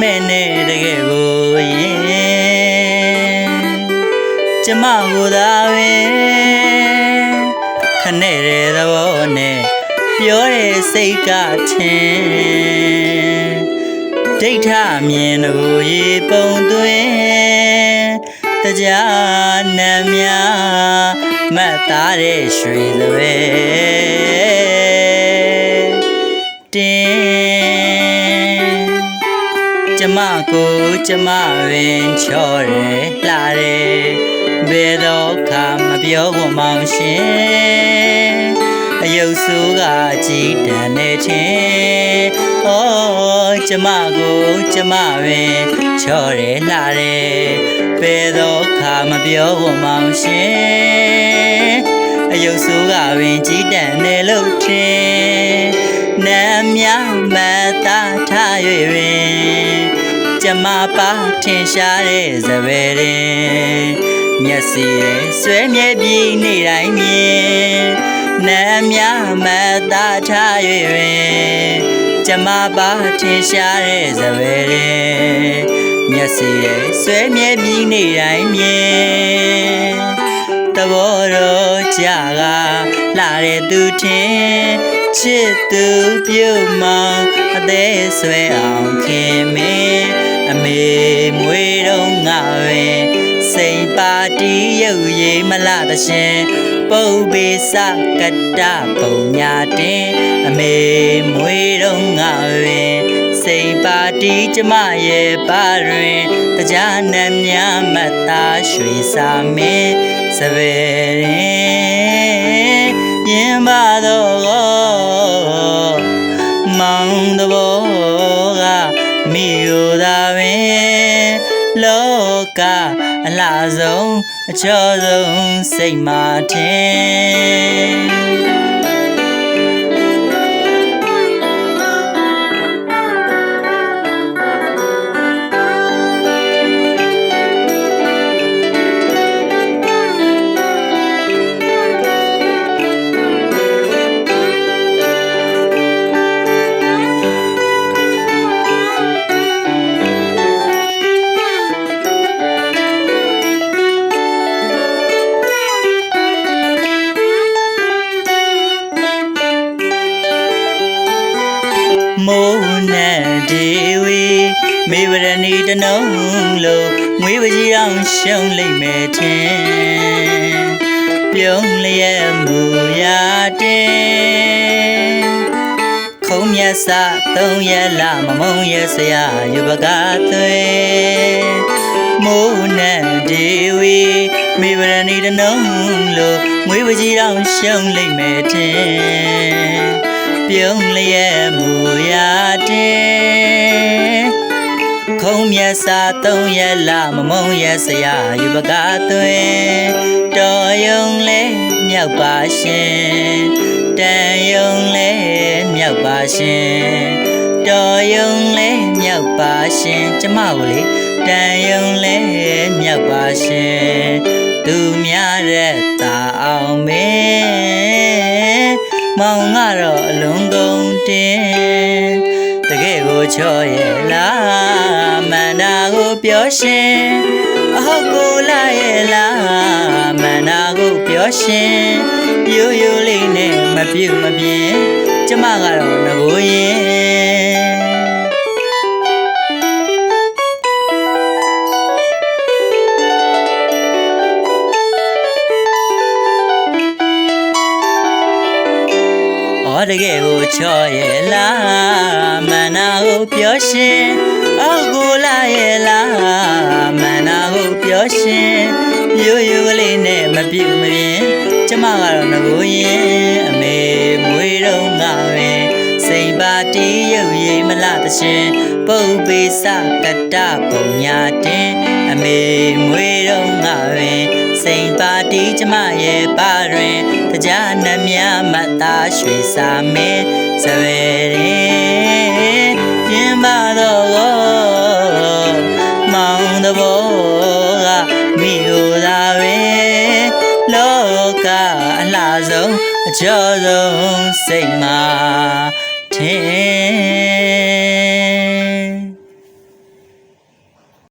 မဲ့နဲ့တကယ်ကိုရင်ကျမကိုသာပဲခနဲ့တဲ့သဘောနဲ့ပြောတဲ့စိတ်ကထင်ဒိဋ္ဌမြင်ကိုရေပုံသွင်းတရားနှမြမတ်သားတဲ့ရွှေလွယ်တင်း ကျမကိုကျမပင်ချော်တယ်လှတယ်ဘယ်တော့ခါမပြောဖို့မောင်ရှင်အယုတ်ဆိုးကကြည်တန်နေချင်းဩကျမကိုကျမပင်ချော်တယ်လှတယ်ဘယ်တော့ခါမပြောဖို့မောင်ရှင်အယုတ်ဆိုးကပင်ကြည်တန်နေလို့ချင်း နမ်းမြမတာထား၍ပင်ကျမပါထင်ရှားတဲ့စပယ်ရင်မျက်စီရဲ့ဆွဲမြဲပြီးနေတိုင်းမြင်နာမြမတာထား၍ပင်ကျမပါထင်ရှားတဲ့စပယ်ရင်မျက်စီရဲ့ဆွဲမြဲပြီးနေတိုင်းမြင်တဘောတော့ကြာကလာတဲ့သူထင် ချစ်သူပြုတ်မောင်အသေးဆွဲအောင်ခင်မင်းအမေမွေတော့ငါပဲစိန်ပါတီရုပ်ရည်မလာတရှင်ပုပ်ပေစကတ္တပုံညာတင်အမေမွေတော့ငါပဲစိန်ပါတီကျမရဲ့ပါတွင်တရားနံမြမတ်သားရွှေစာမင်းစပယ်ရင်ရင်ပါတော့ မောင်တဘောကမိယိုသာပင်လောကအလားဆုံးအချောဆုံးစိတ်မာထင် မေဝရဏီတနုံလို့ငွေပကြီးအောင်ရှုံးလိမ့်မယ်ထင်ပြုံးလျက်မူရာတင်ခုံးမြတ်စသုံးရက်လာမမုံရစရာယူပကားသွေမိုးနဲ့ဒီဝီမေဝရဏီတနုံလို့ငွေပကြီးအောင်ရှုံးလိမ့်မယ်ထင်ပြုံးလျက်မူရာတင် ခုံးမြတ်စာသုံးရက်လာမမုံရက်စရာယူပကားသွင်းတော်ယုံလဲမြောက်ပါရှင်တန်ယုံလဲမြောက်ပါရှင်တော်ယုံလဲမြောက်ပါရှင်ကျမကိုလေတန်ယုံလဲမြောက်ပါရှင်သူများတဲ့တာအောင်မင်းမောင်ကတော့အလုံးကုန်တင်တကယ်ကို ချောရဲ့လားမန္တာကိုပြောရှင်အဟုတ်ကိုလာရဲ့လားမန္တာကိုပြောရှင်ရိုးရိုးလေးနဲ့မပြုတ်မပြင်းကျမကတော့ငကိုရင်။အော်တကယ်ကိုချော့ရဲ့လားမန္နာကို ပြောရှင်အောက်ကိုလာရဲ့လားမန္နာကိုပြောရှင်ရိုးရိုးကလေးနဲ့မပြူမပြင်းကျမကတော့ငကိုရင်အမေမွေးတော့ငါပဲစိန်ပါတီးရုပ်ရည်မလားတရှင်ပုပ်ပေစကတ္တပုံညာတင်အမေမွေးတော့ငါပဲစိန်ပါတီးကျမရဲ့ပါတွင်တရားနှမြမတ်သားရွှေစာမင်းစပယ်ရင် အလှဆုံးအကျော်ဆုံးစိတ်မှာထင်